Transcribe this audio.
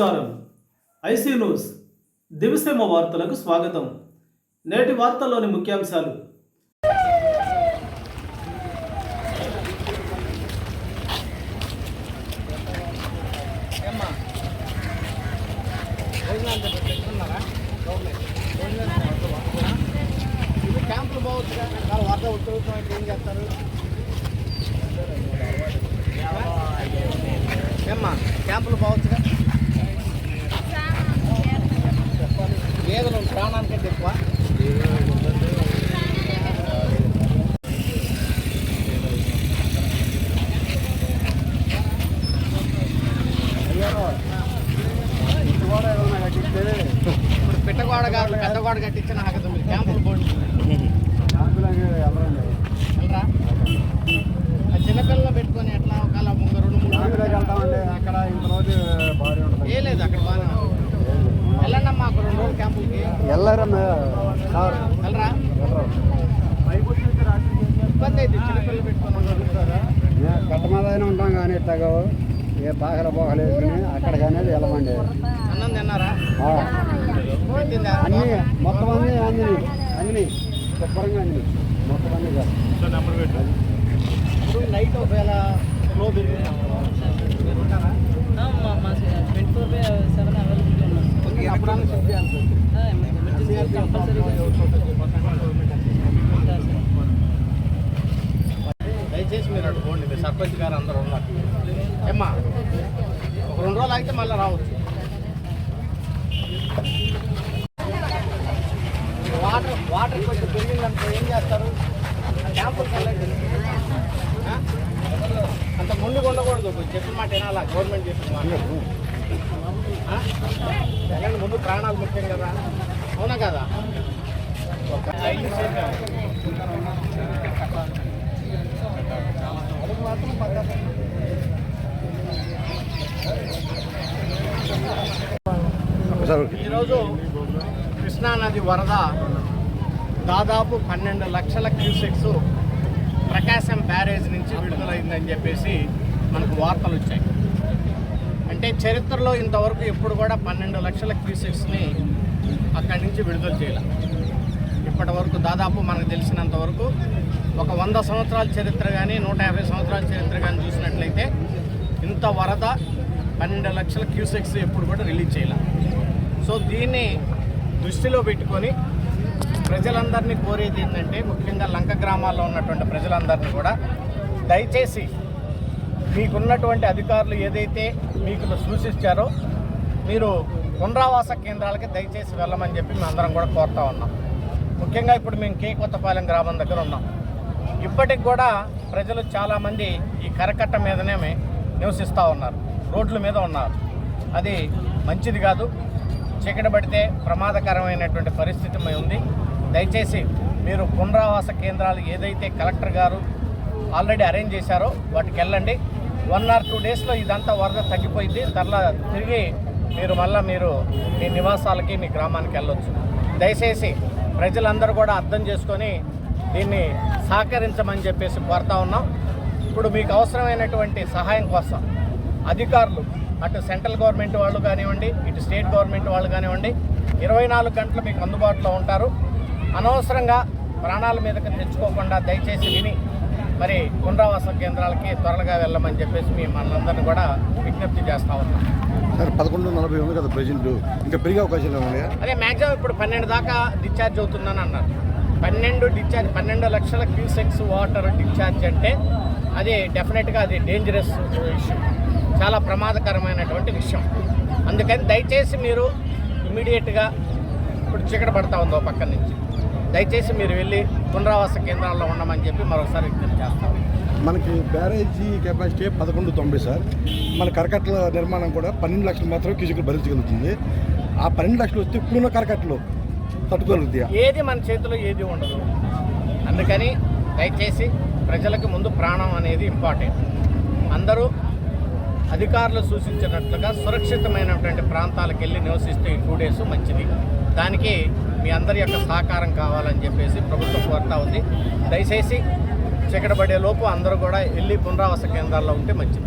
నమస్కారం. IC news. దివిసేమ వార్తలకు స్వాగతం. నేటి వార్తల్లోని ముఖ్యాంశాలు. ఇది క్యాంపులు పోవచ్చు కదా వరద ఉత్తరం ఏం చేస్తారు ఏమ్మా క్యాంపులు పోవచ్చుగా? గేదెలు ప్రాణానికంటే ఎక్కువ ఇప్పుడు పిట్టగోడ కాదు పెద్దగోడ కట్టించిన ఆగదు మీరు క్యాంపులు పోండి వెళ్ళరా ఆ చిన్నపిల్లలు పెట్టుకొని ఎట్లా ఒకవేళ ముందు రెండు మూడు అక్కడ ఇంత రోజు భారీ ఉంటుంది ఏ లేదు అక్కడ బాగా వెళ్ళండి అమ్మా ఒక రెండు రోజులు క్యాంపులకి వెళ్ళారమ్మా సార్ వెళ్ళరా ఇబ్బంది అయితే చిన్నపిల్లలు పెట్టుకొని దొరుకుతారా గట్ట మీద ఉంటాం కానీ తగవు ఏ పాకల పోకలు వేసుకుని అక్కడికి అనేది వెళ్ళమండి అన్నం తిన్నారా అన్ని మొత్తం అన్ని అన్ని అన్ని శుభ్రంగా అన్ని మొత్తం అన్ని కాదు. ఇప్పుడు నైట్ ఒకవేళ slow twenty four by seven availability ఉన్నాం ఓకే, దయచేసి మీరు అటు పోండి మీ సర్పంచ్ గారు అందరూ ఉన్నారు. ఏమ్మా ఒక రెండు రోజులు అయితే మళ్ళీ రావచ్చు. వాటర్ వాటర్ కొంచెం పెరిగిందంటే ఏం చేస్తారు? క్యాంపులకు అంత ముందు ఉండకూడదు చెప్పిన మాట వినాలా? గవర్నమెంట్ చెప్పిన మాట. ముందు ప్రాణాలు ముఖ్యం కదా. అవునా కదా. ఈరోజు కృష్ణానది వరద దాదాపు పన్నెండు లక్షల క్యూసెక్స్ ప్రకాశం బ్యారేజ్ నుంచి విడుదలైందని చెప్పేసి మనకు వార్తలు వచ్చాయి అంటే చరిత్రలో ఇంతవరకు ఎప్పుడు కూడా పన్నెండు లక్షల క్యూసెక్స్ని అక్కడి నుంచి విడుదల చేయాలి. ఇప్పటి వరకు దాదాపు మనకు తెలిసినంత వరకు ఒక వంద సంవత్సరాల చరిత్ర కానీ నూట యాభై సంవత్సరాల చరిత్ర కానీ చూసినట్లయితే ఇంత వరద పన్నెండు లక్షల క్యూసెక్స్ ఎప్పుడు కూడా రిలీజ్ చేయాలి. సో దీన్ని దృష్టిలో పెట్టుకొని ప్రజలందరినీ కోరేది ఏంటంటే ముఖ్యంగా లంక గ్రామాల్లో ఉన్నటువంటి ప్రజలందరినీ కూడా దయచేసి మీకున్నటువంటి అధికారులు ఏదైతే మీకు సూచిస్తారో మీరు పునరావాస కేంద్రాలకి దయచేసి వెళ్ళమని చెప్పి మేము అందరం కూడా కోరుతా ఉన్నాం. ముఖ్యంగా ఇప్పుడు మేము కే కొత్తపాలెం గ్రామం దగ్గర ఉన్నాం. ఇప్పటికి కూడా ప్రజలు చాలామంది ఈ కరకట్ట మీదనే నివసిస్తూ ఉన్నారు. రోడ్ల మీద ఉన్నారు. అది మంచిది కాదు. చీకటి పడితే ప్రమాదకరమైనటువంటి పరిస్థితి ఉంది. దయచేసి మీరు పునరావాస కేంద్రాలు ఏదైతే కలెక్టర్ గారు ఆల్రెడీ అరేంజ్ చేశారో వాటికి వెళ్ళండి. వన్ ఆర్ టూ డేస్లో ఇదంతా వరద తగ్గిపోయింది. తర్వాత తిరిగి మీరు మళ్ళీ మీరు మీ నివాసాలకి మీ గ్రామానికి వెళ్ళొచ్చు. దయచేసి ప్రజలందరూ కూడా అర్థం చేసుకొని దీన్ని సహకరించమని చెప్పేసి కోరుతా ఉన్నాం. ఇప్పుడు మీకు అవసరమైనటువంటి సహాయం కోసం అధికారులు అటు సెంట్రల్ గవర్నమెంట్ వాళ్ళు కానివ్వండి ఇటు స్టేట్ గవర్నమెంట్ వాళ్ళు కానివ్వండి ఇరవై నాలుగు గంటలు మీకు అందుబాటులో ఉంటారు. అనవసరంగా ప్రాణాల మీదకి తెచ్చుకోకుండా దయచేసి విని మరి పునరావాస కేంద్రాలకి త్వరగా వెళ్ళమని చెప్పేసి మేము మనందరినీ కూడా విజ్ఞప్తి చేస్తా ఉన్నాం. సార్ పదకొండు నలభై ఉంది కదా ప్రెజెంట్. ఇంకా పెరిగే అవకాశాలు ఉన్నాయా? అదే మ్యాక్సిమం ఇప్పుడు పన్నెండు దాకా డిశ్చార్జ్ అవుతుందని అన్నారు. పన్నెండు డిశ్చార్జ్ పన్నెండు లక్షల క్యూసెక్స్ వాటర్ డిశ్చార్జ్ అంటే అది డెఫినెట్గా అది డేంజరస్ ఇష్యూ చాలా ప్రమాదకరమైనటువంటి విషయం. అందుకని దయచేసి మీరు ఇమీడియట్గా ఇప్పుడు చీకటి పడతా ఉంది ఓ పక్క నుంచి. దయచేసి మీరు వెళ్ళి పునరావాస కేంద్రాల్లో ఉండమని చెప్పి మరొకసారి విజ్ఞప్తి చేస్తాం. మనకి బ్యారేజీ కెపాసిటీ పదకొండు తొంభై సార్. మన కరకట్ల నిర్మాణం కూడా పన్నెండు లక్షలు మాత్రమే క్యూసెక్లు భరించగలుగుతుంది. ఆ పన్నెండు లక్షలు వస్తే ఇప్పుడున్న కరకట్టలు తట్టుకోగలుగుతాయా? ఏది మన చేతిలో ఏది ఉండదు. అందుకని దయచేసి ప్రజలకు ముందు ప్రాణం అనేది ఇంపార్టెంట్. అందరూ అధికారులు సూచించినట్లుగా సురక్షితమైనటువంటి ప్రాంతాలకు వెళ్ళి నివసిస్తే ఈ టూ డేస్ మంచిది. దానికి మీ అందరి యొక్క సహకారం కావాలని చెప్పేసి ప్రభుత్వం కోరుతా ఉంది. దయచేసి చీకటి లోపు అందరూ కూడా వెళ్ళి పునరావాస కేంద్రాల్లో ఉంటే మంచిది.